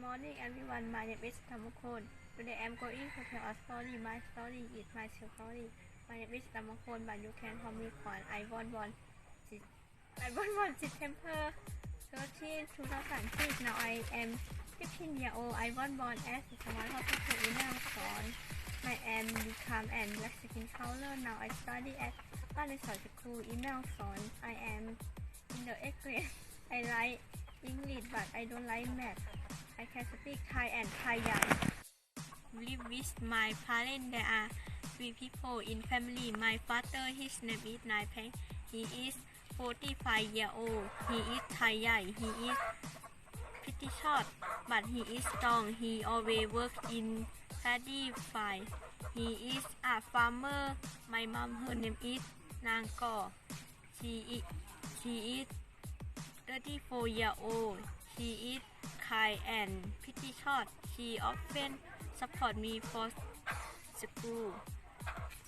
morning everyone. My name is Tamakon. Today I'm going to tell a story. My story is my story. My name is Tamakon, but you can call me Kwan. I born born. I born born September 13, 2006. Now I am 15 year old. I born born as a small hospital in Nangson. I am become an Mexican scholar. Now I study at Balisar School in Nangson. I am in the eighth grade. I like English, but I don't like math. I can speak Thai and Thai Yan. Live with my parents. There are three people in family. My father, his name is Nai Peng. He is 45 year old. He is Thai Yai. He is pretty short, but he is strong. He always works in paddy field. He is a farmer. My mom, her name is Nang Ko. She is, she is 34 year old. She is and pretty short. She often support me for school.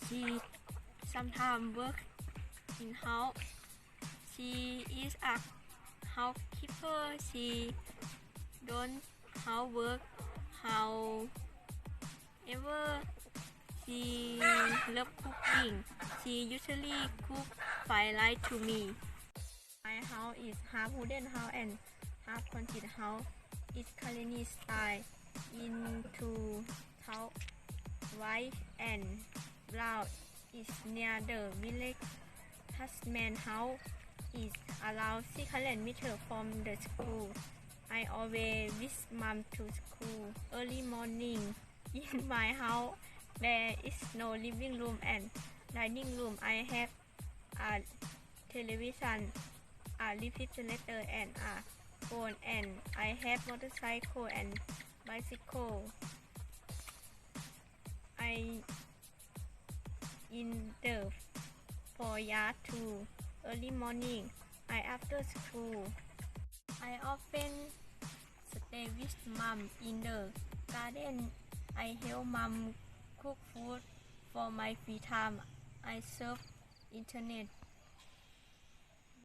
She sometimes work in house. She is a housekeeper. She don't house work. However, she love cooking. She usually cook fried rice to me. My house is half wooden house and half concrete house. It's colony style into top white and brown. It's near the village. Husband house is around 600 meters from the school. I always with mom to school early morning. In my house, there is no living room and dining room. I have a television, a refrigerator, and a phone, and I have motorcycle and bicycle. I in the for yard too. Early morning, I after school. I often stay with mom in the garden. I help mom cook food for my free time. I surf internet